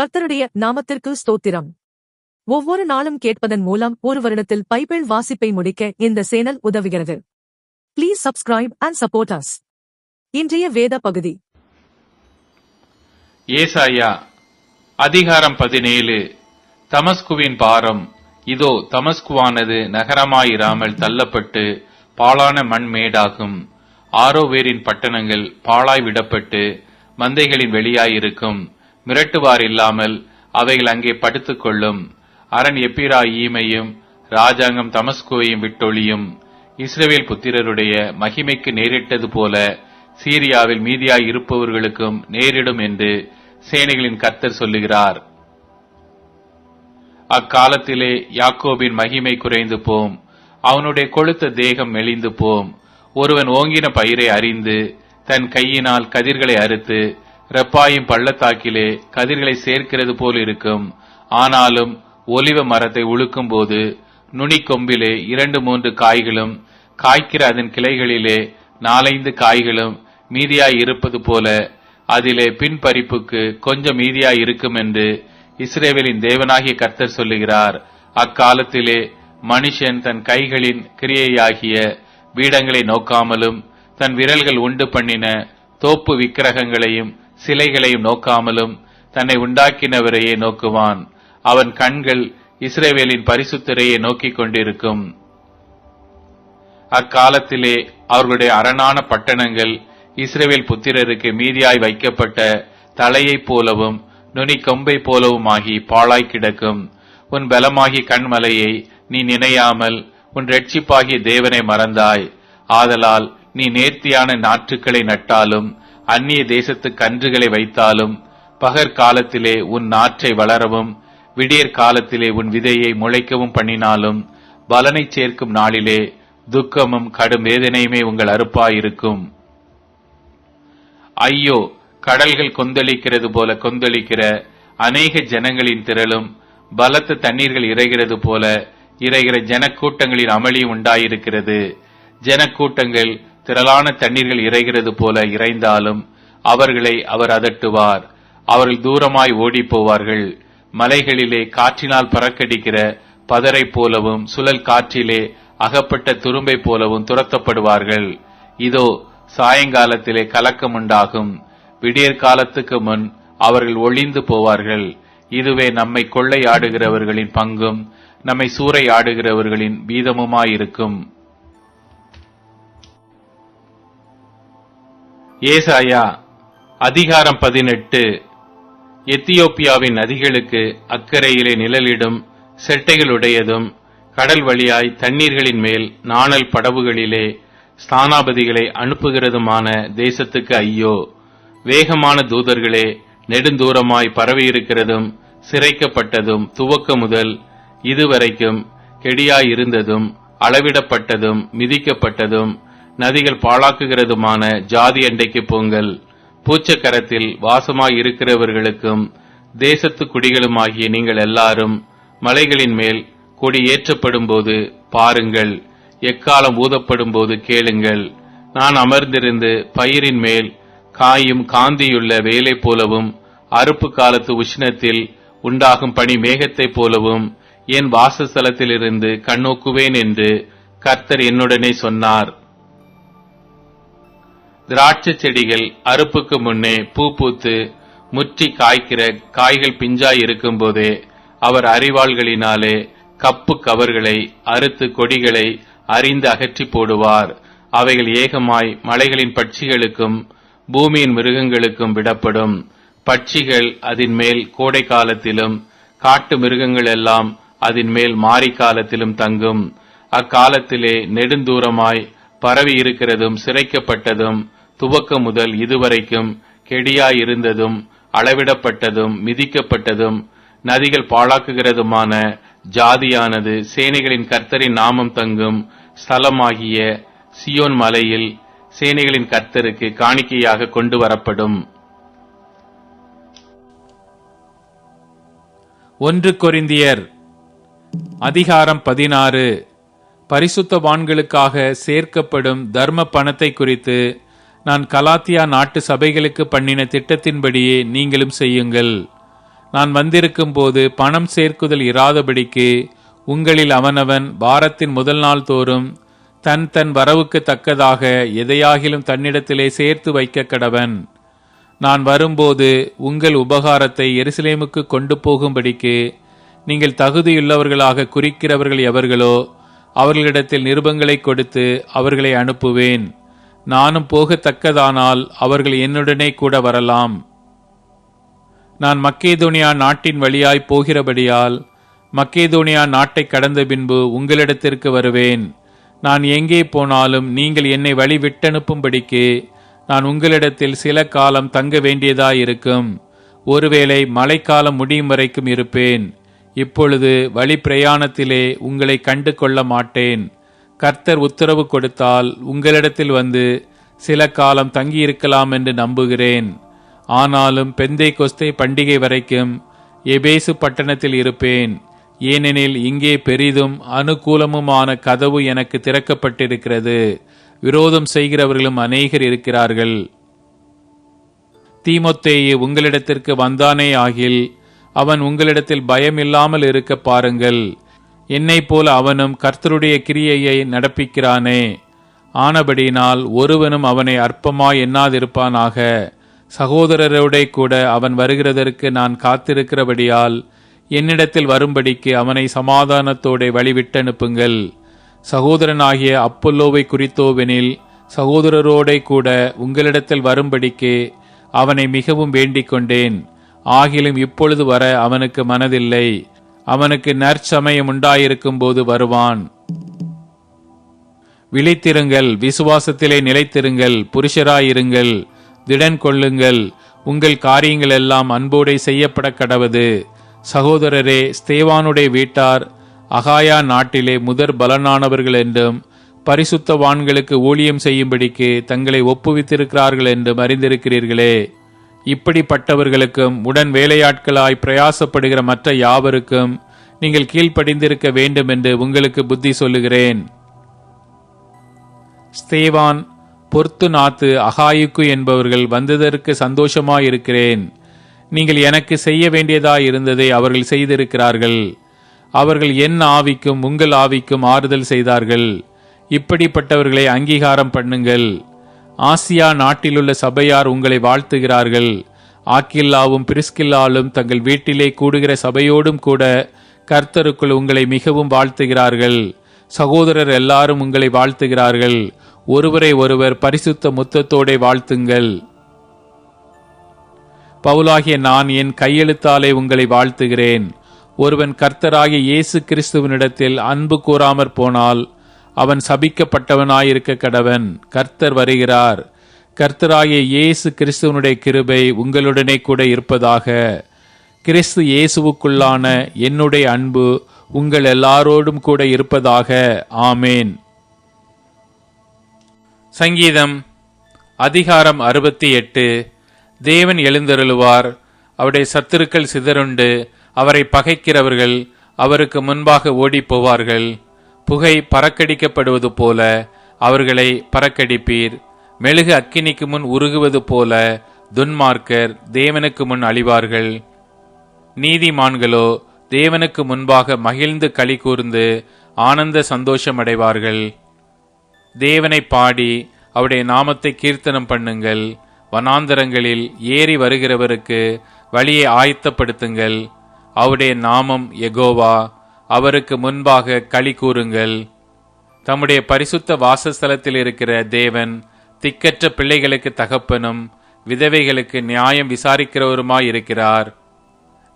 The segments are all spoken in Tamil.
கர்த்தருடைய நாமத்திற்கு ஸ்தோத்திரம். ஒவ்வொரு நாளும் கேட்பதன் மூலம் ஒரு வருடத்தில் பைபிள் வாசிப்பை முடிக்க இந்த சேனல் உதவுகிறது. Please subscribe and support us இன்றைய வேத பகுதி. ஏசாயா அதிகாரம் பதினேழு. தமஸ்குவின் பாரம் இதோ தமஸ்குவானது நகரமாயிராமல் தள்ளப்பட்டு பாழான மண் மேடாகும். ஆரோவேரின் பட்டணங்கள் பாழாய் விடப்பட்டு மந்தைகளின் வெளியாயிருக்கும். மிரட்டுவார் இல்லாமல் அவைகள் அங்கே படுத்துக்கொள்ளும். அரண் எப்பிரா ஈமையும் ராஜாங்கம் தமஸ்கோயும் விட்டொழியும். இஸ்ரவேல் புத்திரருடைய மகிமைக்கு நேரிட்டது போல சீரியாவில் மீதியாய் இருப்பவர்களுக்கும் நேரிடும் என்று சேனைகளின் கர்த்தர் சொல்லுகிறார். அக்காலத்திலே யாக்கோபின் மகிமை குறைந்து போம். அவனுடைய கொழுத்த தேகம் மெலிந்து போம். ஒருவன் ஓங்கின பயிரை அறிந்து தன் கையினால் கதிர்களை அறுத்து ரெப்பாயும் பள்ளத்தாக்கிலே கதிர்களை சேர்க்கிறது போல் இருக்கும். ஆனாலும் ஒலிவ மரத்தை உழுக்கும் போது நுனி கொம்பிலே இரண்டு மூன்று காய்களும் காய்க்கிற அதன் கிளைகளிலே நாலைந்து காய்களும் மீதியாய் இருப்பது போல அதிலே பின்பறிப்புக்கு கொஞ்சம் மீதியாய் இருக்கும் என்று இஸ்ரேவேலின் தேவனாகிய கர்த்தர் சொல்லுகிறார். அக்காலத்திலே மனுஷன் தன் கைகளின் கிரியையாகிய பீடங்களை நோக்காமலும் தன் விரல்கள் உண்டு பண்ணின தோப்பு விக்கிரகங்களையும் சிலைகளையும் நோக்காமலும் தன்னை உண்டாக்கினவரையே நோக்குவான். அவன் கண்கள் இஸ்ரேவேலின் பரிசுத்திரையை நோக்கிக் கொண்டிருக்கும். அக்காலத்திலே அவர்களுடைய அரணான பட்டணங்கள் இஸ்ரேவேல் புத்திரருக்கு மீதியாய் வைக்கப்பட்ட தலையைப் போலவும் நுனி கொம்பை போலவுமாகி பாழாய் கிடக்கும். உன் பலமாகி கண்மலையை நீ நினையாமல் உன் ரட்சிப்பாகிய தேவனை மறந்தாய். ஆதலால் நீ நேர்த்தியான நாற்றுக்களை நட்டாலும் அந்நிய தேசத்து கன்றுகளை வைத்தாலும் பகற்காலத்திலே உன் நாற்றை வளரவும் விடியற் காலத்திலே உன் விதையை முளைக்கவும் பண்ணினாலும் பலனை சேர்க்கும் நாளிலே துக்கமும் கடும் வேதனையுமே உங்கள் அறுப்பாயிருக்கும். ஐயோ கடல்கள் கொந்தளிக்கிறது போல கொந்தளிக்கிற அநேக ஜனங்களின் திரளும் பலத்த தண்ணீர்கள் இறைகிறது போல இறைகிற ஜனக்கூட்டங்களின் அமளியும் உண்டாயிருக்கிறது. ஜனக்கூட்டங்கள் திரளான தண்ணீர்கள் இறைகிறது போல இறைந்தாலும் அவர்களை அவர் அதட்டுவார். அவர்கள் தூரமாய் ஓடிப் போவார்கள் மலைகளிலே காற்றினால் பறக்கடிக்கிற பதரை போலவும் சுழல் காற்றிலே அகப்பட்ட துரும்பை போலவும் துரத்தப்படுவார்கள். இதோ சாயங்காலத்திலே கலக்கம் உண்டாகும். விடியற் காலத்துக்கு முன் அவர்கள் ஒளிந்து போவார்கள். இதுவே நம்மை கொள்ளை ஆடுகிறவர்களின் பங்கும் நம்மை சூறையாடுகிறவர்களின் வீதமுமாயிருக்கும். ஏசாயா அதிகாரம் பதினெட்டு. எத்தியோப்பியாவின் நதிகளுக்கு அக்கறையிலே நிழலிடும் செட்டைகளுடையதும் கடல் வழியாய் தண்ணீர்களின் மேல் நாணல் படவுகளிலே ஸ்தானாபதிகளை அனுப்புகிறதுமான தேசத்துக்கு ஐயோ. வேகமான தூதர்களே நெடுந்தூரமாய் பரவியிருக்கிறதும் சிறைக்கப்பட்டதும் துவக்க முதல் இதுவரைக்கும் கெடியாயிருந்ததும் அளவிடப்பட்டதும் மிதிக்கப்பட்டதும் நதிகள் பாழாக்குகிறதுமான ஜாதி அண்டைக்கு போங்கள். பூச்சக்கரத்தில் வாசமாய் இருக்கிறவர்களுக்கும் தேசத்து குடிகளுமாகிய நீங்கள் எல்லாரும் மலைகளின் மேல் கொடி ஏற்றப்படும் போது பாருங்கள். எக்காலம் ஊதப்படும் போது கேளுங்கள். நான் அமர்ந்திருந்து பயிரின் மேல் காயும் காந்தியுள்ள வேலை போலவும் அறுப்பு காலத்து உஷ்ணத்தில் உண்டாகும் பனி மேகத்தைப் போலவும் என் வாசஸ்தலத்திலிருந்து கண்ணோக்குவேன் என்று கர்த்தர் என்னுடனே சொன்னார். திராட்சை செடிகள் அறுப்புக்கு முன்னே பூ பூத்து முற்றி காய்க்கிற காய்கள் பிஞ்சாய் இருக்கும் போதே அவர் அறிவாள்களினாலே கப்பு கவர்களை அறுத்து கொடிகளை அறிந்து அகற்றி போடுவார். அவைகள் ஏகமாய் மலைகளின் பட்சிகளுக்கும் பூமியின் மிருகங்களுக்கும் விடப்படும். பட்சிகள் அதன் மேல் கோடை காலத்திலும் காட்டு மிருகங்கள் எல்லாம் அதன் மேல் மாரி காலத்திலும் தங்கும். அக்காலத்திலே நெடுந்தூரமாய் பரவி இருக்கிறதும் சிறைக்கப்பட்டதும் துவக்க முதல் இதுவரைக்கும் கெடியாயிருந்ததும் அளவிடப்பட்டதும் மிதிக்கப்பட்டதும் நதிகள் பாழாக்குகிறதுமான ஜாதியானது சேனைகளின் கர்த்தரின் நாமம் தங்கும் ஸ்தலமாகிய சியோன் மலையில் சேனைகளின் கர்த்தருக்கு காணிக்கையாக கொண்டு வரப்படும். ஒன்று கொரிந்தியர் அதிகாரம் பதினாறு. பரிசுத்தவான்களுக்காக சேர்க்கப்படும் தர்ம பணத்தை குறித்து நான் கலாத்தியா நாட்டு சபைகளுக்கு பண்ணின திட்டத்தின்படியே நீங்களும் செய்யுங்கள். நான் வந்திருக்கும் போது பணம் சேர்க்குதல் இராதபடிக்கு உங்களில் அவனவன் வாரத்தின் முதல் நாள் தோறும் தன் தன் வரவுக்கு தக்கதாக எதையாகிலும் தன்னிடத்திலே சேர்த்து வைக்க கடவன். நான் வரும்போது உங்கள் உபகாரத்தை எருசலேமுக்கு கொண்டு போகும்படிக்கு நீங்கள் தகுதியுள்ளவர்களாக குறிக்கிறவர்கள் எவர்களோ அவர்களிடத்தில் நிருபங்களை கொடுத்து அவர்களை அனுப்புவேன். நானும் போகத்தக்கதானால் அவர்கள் என்னுடனே கூட வரலாம். நான் மக்கேதோனியா நாட்டின் வழியாய் போகிறபடியால் மக்கேதோனியா நாட்டை கடந்த பின்பு உங்களிடத்திற்கு வருவேன். நான் எங்கே போனாலும் நீங்கள் என்னை வழி விட்டனுப்பும்படிக்கு நான் உங்களிடத்தில் சில காலம் தங்க வேண்டியதாயிருக்கும். ஒருவேளை மழைக்காலம் முடியும் வரைக்கும் இருப்பேன். இப்பொழுது வழி பிரயாணத்திலே உங்களை கண்டு கொள்ள மாட்டேன். கர்த்தர் உத்தரவு கொடுத்தால் உங்களிடத்தில் வந்து சில காலம் தங்கியிருக்கலாம் என்று நம்புகிறேன். ஆனாலும் பெந்தை கொஸ்தை பண்டிகை வரைக்கும் எபேசு பட்டணத்தில் இருப்பேன். ஏனெனில் இங்கே பெரிதும் அனுகூலமுமான கதவு எனக்கு திறக்கப்பட்டிருக்கிறது. விரோதம் செய்கிறவர்களும் அநேகர் இருக்கிறார்கள். தீமொத்தேயு உங்களிடத்திற்கு வந்தானே ஆகில் அவன் உங்களிடத்தில் பயமில்லாமல் இருக்க பாருங்கள். என்னைப் போல அவனும் கர்த்தருடைய கிரியையை நடப்பிக்கிறானே. ஆனபடியினால் ஒருவனும் அவனை அற்பமாய் எண்ணாதிருப்பானாக. சகோதரரோட கூட அவன் வருகிறதற்கு நான் காத்திருக்கிறபடியால் என்னிடத்தில் வரும்படிக்கு அவனை சமாதானத்தோட வழிவிட்டனுப்புங்கள். சகோதரனாகிய அப்பல்லோவை குறித்தோவெனில் சகோதரரோட கூட உங்களிடத்தில் வரும்படிக்கு அவனை மிகவும் வேண்டிக் கொண்டேன் ஆகிலும் இப்பொழுது வர அவனுக்கு மனதில்லை. அவனுக்கு நற்சமயம் உண்டாயிருக்கும் போது வருவான். விழித்திருங்கள் விசுவாசத்திலே நிலைத்திருங்கள் புருஷராயிருங்கள் திடன் கொள்ளுங்கள் உங்கள் காரியங்கள் எல்லாம் அன்போடே செய்யப்பட கடவது. சகோதரரே ஸ்தேவானுடைய வீட்டார் அகாயா நாட்டிலே முதற் பலனானவர்கள் என்றும் பரிசுத்தவான்களுக்கு ஊழியம் செய்யும்படிக்கு தங்களை ஒப்புவித்திருக்கிறார்கள் என்றும் அறிந்திருக்கிறீர்களே. இப்படிப்பட்டவர்களுக்கும் உடன் வேலையாட்களாய் பிரயாசப்படுகிற மற்ற யாவருக்கும் நீங்கள் கீழ்ப்படிந்திருக்க வேண்டும் என்று உங்களுக்கு புத்தி சொல்லுகிறேன். ஸ்தேவான் பொர்த்து நாத்து அகாயுக்கு என்பவர்கள் வந்ததற்கு சந்தோஷமாயிருக்கிறேன். நீங்கள் எனக்கு செய்ய வேண்டியதாய் இருந்ததை அவர்கள் செய்திருக்கிறார்கள். அவர்கள் என் ஆவிக்கும் உங்கள் ஆவிக்கும் ஆறுதல் செய்தார்கள். இப்படிப்பட்டவர்களை அங்கீகாரம் பண்ணுங்கள். ஆசியா நாட்டிலுள்ள சபையார் உங்களை வாழ்த்துகிறார்கள். ஆக்கில்லாவும் பிரிஸ்கில்லாலும் தங்கள் வீட்டிலே கூடுகிற சபையோடும் கூட கர்த்தருக்குள் உங்களை மிகவும் வாழ்த்துகிறார்கள். சகோதரர் எல்லாரும் உங்களை வாழ்த்துகிறார்கள். ஒருவரை ஒருவர் பரிசுத்த முத்தத்தோடே வாழ்த்துங்கள். பவுலாகிய நான் என் கையெழுத்தாலே உங்களை வாழ்த்துகிறேன். ஒருவன் கர்த்தராகிய இயேசு கிறிஸ்துவனிடத்தில் அன்பு கூறாமற் போனால் அவன் சபிக்கப்பட்டவனாயிருக்க கடவன். கர்த்தர் வருகிறார். கர்த்தராகிய இயேசு கிறிஸ்துவனுடைய கிருபை உங்களுடனே கூட இருப்பதாக. கிறிஸ்து இயேசுவுக்குள்ளான என்னுடைய அன்பு உங்கள் எல்லாரோடும் கூட இருப்பதாக. ஆமேன். சங்கீதம் அதிகாரம் அறுபத்தி எட்டு. தேவன் எழுந்தருளுவார். அவருடைய சத்துருக்கள் சிதறுண்டு அவரை பகைக்கிறவர்கள் அவருக்கு முன்பாக ஓடிப் போவார்கள் புகை பறக்கடிக்கப்படுவது போல அவர்களை பறக்கடிப்பீர். மெழுகு அக்கினிக்கு முன் உருகுவது போல துன்மார்க்கர் தேவனுக்கு முன் அழிவார்கள். நீதிமான்களோ தேவனுக்கு முன்பாக மகிழ்ந்து களி கூர்ந்து ஆனந்த சந்தோஷமடைவார்கள். தேவனை பாடி அவருடைய நாமத்தை கீர்த்தனம் பண்ணுங்கள். வனாந்தரங்களில் ஏறி வருகிறவருக்கு வழியை ஆயத்தப்படுத்துங்கள். அவருடைய நாமம் எகோவா அவருக்கு முன்பாக களி கூறுங்கள். தம்முடைய பரிசுத்த வாசஸ்தலத்தில் இருக்கிற தேவன் திக்கற்ற பிள்ளைகளுக்கு தகப்பனும் விதவைகளுக்கு நியாயம் விசாரிக்கிறவருமாயிருக்கிறார்.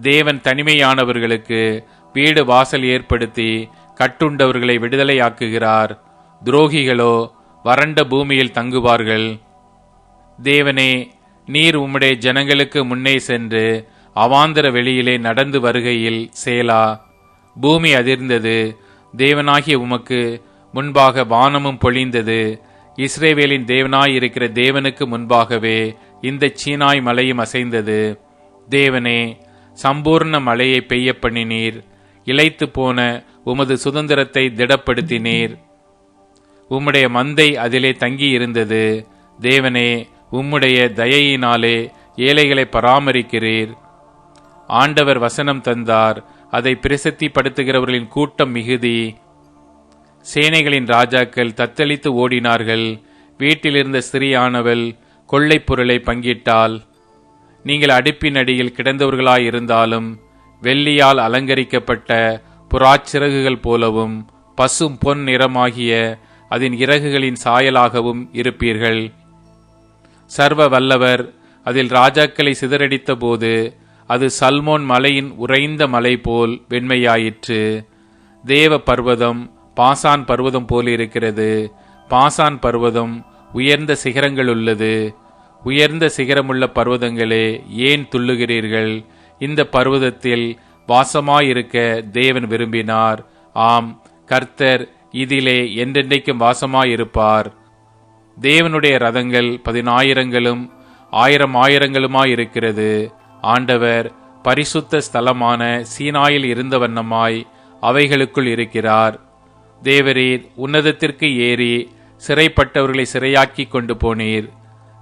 தேவன் தனிமையானவர்களுக்கு வீடு வாசல் ஏற்படுத்தி கட்டுண்டவர்களை விடுதலையாக்குகிறார். துரோகிகளோ வறண்ட பூமியில் தங்குவார்கள். தேவனே நீர் உம்முடைய ஜனங்களுக்கு முன்னே சென்று அவாந்தர வெளியிலே நடந்து வருகையில் சேலா. பூமி அதிர்ந்தது. தேவனாகிய உமக்கு முன்பாக வானமும் பொழிந்தது. இஸ்ரேவேலின் தேவனாயிருக்கிற தேவனுக்கு முன்பாகவே இந்த சீனாய் மலையும் அசைந்தது. தேவனே சம்பூர்ண மலையை பெய்ய பண்ணினீர் இழைத்து போன உமது சுதந்திரத்தை திடப்படுத்தினீர். உம்முடைய மந்தை அதிலே தங்கி இருந்தது தேவனே உம்முடைய தயையினாலே ஏழைகளை பராமரிக்கிறீர். ஆண்டவர் வசனம் தந்தார். அதை பிரசித்திப்படுத்துகிறவர்களின் கூட்டம் மிகுதி. சேனைகளின் ராஜாக்கள் தத்தளித்து ஓடினார்கள். வீட்டிலிருந்த ஸ்திரீயானவள் கொள்ளைப் பொருளை பங்கிட்டால் நீங்கள் அடுப்பின் அடியில் கிடந்தவர்களாயிருந்தாலும் வெள்ளியால் அலங்கரிக்கப்பட்ட புறாச்சிறகுகள் போலவும் பசும் பொன் நிறமாகிய அதன் இறகுகளின் சாயலாகவும் இருப்பீர்கள். சர்வ வல்லவர் அதில் ராஜாக்களை சிதறடித்த போது அது சல்மோன் மலையின் உறைந்த மலை போல் வெண்மையாயிற்று. தேவ பர்வதம் பாசான் பர்வதம் போல் இருக்கிறது. பாசான் பர்வதம் உயர்ந்த சிகரங்கள் உள்ளது. உயர்ந்த சிகரமுள்ள பர்வதங்களே ஏன் துள்ளுகிறீர்கள்? இந்த பர்வதத்தில் வாசமாயிருக்க தேவன் விரும்பினார். ஆம் கர்த்தர் இதிலே என்றென்றைக்கும் வாசமாயிருப்பார். தேவனுடைய ரதங்கள் பதினாயிரங்களும் ஆயிரம் ஆயிரங்களுமாயிருக்கிறது. ஆண்டவர் பரிசுத்த ஸ்தலமான சீனாயில் இருந்த வண்ணமாய் அவைகளுக்குள் இருக்கிறார். தேவரீர் உன்னதத்திற்கு ஏறி சிறைப்பட்டவர்களை சிறையாக்கி கொண்டு போனீர்.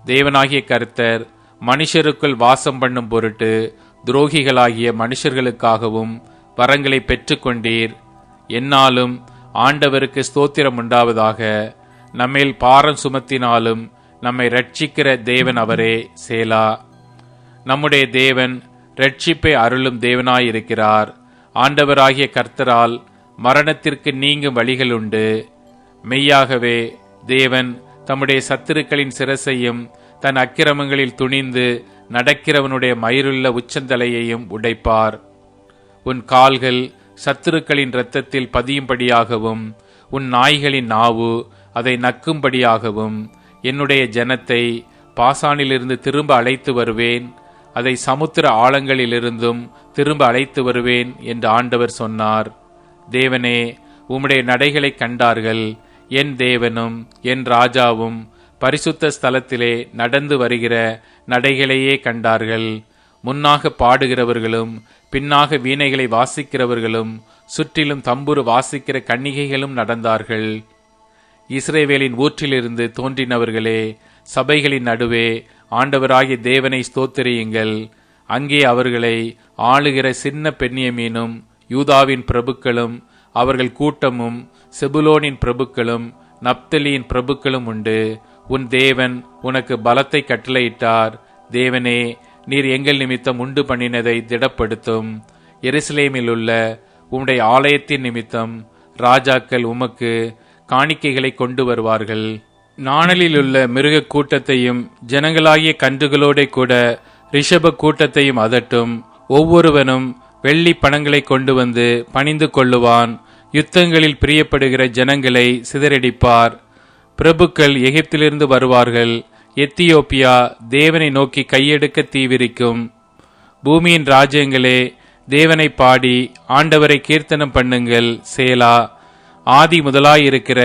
தேவனாகிய கர்த்தர் மனுஷருக்குள் வாசம் பண்ணும் பொருட்டு துரோகிகளாகிய மனுஷர்களுக்காகவும் வரங்களை பெற்றுக்கொண்டீர் என்னாலும் ஆண்டவருக்கு ஸ்தோத்திரம் உண்டாவதாக நம்மேல் பாரம் சுமத்தினாலும் நம்மை ரட்சிக்கிற தேவன் அவரே சேலா. நம்முடைய தேவன் ரட்சிப்பை அருளும் தேவனாயிருக்கிறார். ஆண்டவராகிய கர்த்தரால் மரணத்திற்கு நீங்கும் வழிகள் உண்டு. மெய்யாகவே தேவன் தம்முடைய சத்துருக்களின் சிரசையும் தன் அக்கிரமங்களில் துணிந்து நடக்கிறவனுடைய மயிருள்ள உச்சந்தலையையும் உடைப்பார். உன் கால்கள் சத்துருக்களின் இரத்தத்தில் பதியும்படியாகவும் உன் நாய்களின் நாவு அதை நக்கும்படியாகவும் என்னுடைய ஜனத்தை பாசானிலிருந்து திரும்ப அழைத்து வருவேன். அதை சமுத்திர ஆழங்களிலிருந்தும் திரும்ப அழைத்து வருவேன் என்று ஆண்டவர் சொன்னார். தேவனே உம்முடைய நடைகளை கண்டார்கள். என் தேவனும் என் ராஜாவும் பரிசுத்த ஸ்தலத்திலே நடந்து வருகிற நடைகளையே கண்டார்கள். முன்னாக பாடுகிறவர்களும் பின்னாக வீணைகளை வாசிக்கிறவர்களும் சுற்றிலும் தம்புரு வாசிக்கிற கன்னிகைகளும் நடந்தார்கள். இஸ்ரேவேலின் ஊற்றிலிருந்து தோன்றினவர்களே சபைகளின் நடுவே ஆண்டவராகிய தேவனை ஸ்தோத்திரியுங்கள். அங்கே அவர்களை ஆளுகிற சின்ன பெண்ணியமீனும் யூதாவின் பிரபுக்களும் அவர்கள் கூட்டமும் செபுலோனின் பிரபுக்களும் நப்தலியின் பிரபுக்களும் உண்டு. உன் தேவன் உனக்கு பலத்தை கட்டளையிட்டார். தேவனே நீர் எங்கள் நிமித்தம் உண்டு பண்ணினதை திடப்படுத்தும். எருசலேமில் உள்ள உம்முடைய ஆலயத்தின் நிமித்தம் ராஜாக்கள் உமக்கு காணிக்கைகளை கொண்டு வருவார்கள். நாணலில் உள்ள மிருக கூட்டத்தையும் ஜனங்களாகிய கன்றுகளோட கூட ரிஷப கூட்டத்தையும் அதட்டும். ஒவ்வொருவனும் வெள்ளி பணங்களை கொண்டு வந்து பணிந்து கொள்ளுவான். யுத்தங்களில் பிரியப்படுகிற ஜனங்களை சிதறடிப்பார். பிரபுக்கள் எகிப்திலிருந்து வருவார்கள். எத்தியோப்பியா தேவனை நோக்கி கையெடுக்க தீவிரிக்கும். பூமியின் ராஜ்யங்களே தேவனை பாடி ஆண்டவரை கீர்த்தனம் பண்ணுங்கள் சேலா. ஆதி முதலாயிருக்கிற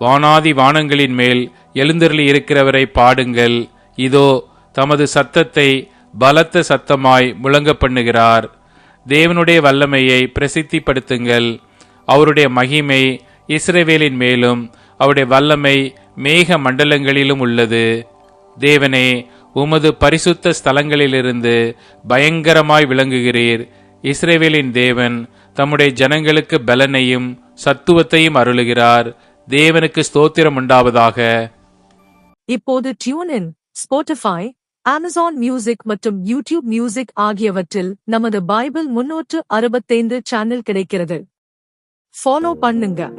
வானாதி வானங்களின் மேல் எழுந்தருளி இருக்கிறவரை பாடுங்கள். இதோ தமது சத்தத்தை பலத்த சத்தமாய் முழங்க பண்ணுகிறார் தேவனுடைய வல்லமையை பிரசித்திப்படுத்துங்கள். அவருடைய மகிமை இஸ்ரேவேலின் மேலும் அவருடைய வல்லமை மேக மண்டலங்களிலும் உள்ளது. தேவனே உமது பரிசுத்த ஸ்தலங்களிலிருந்து பயங்கரமாய் விளங்குகிறீர். இஸ்ரேவேலின் தேவன் தம்முடைய ஜனங்களுக்கு பலனையும் சத்துவத்தையும் அருளுகிறார். தேவனுக்கு ஸ்தோத்திரம் உண்டாவதாக. இப்போது tune in Spotify Amazon Music மற்றும் யூடியூப் மியூசிக் ஆகியவற்றில் நமது பைபிள் முன்னூற்று அறுபத்தைந்து சேனல் கிடைக்கிறது. ஃபாலோ பண்ணுங்க.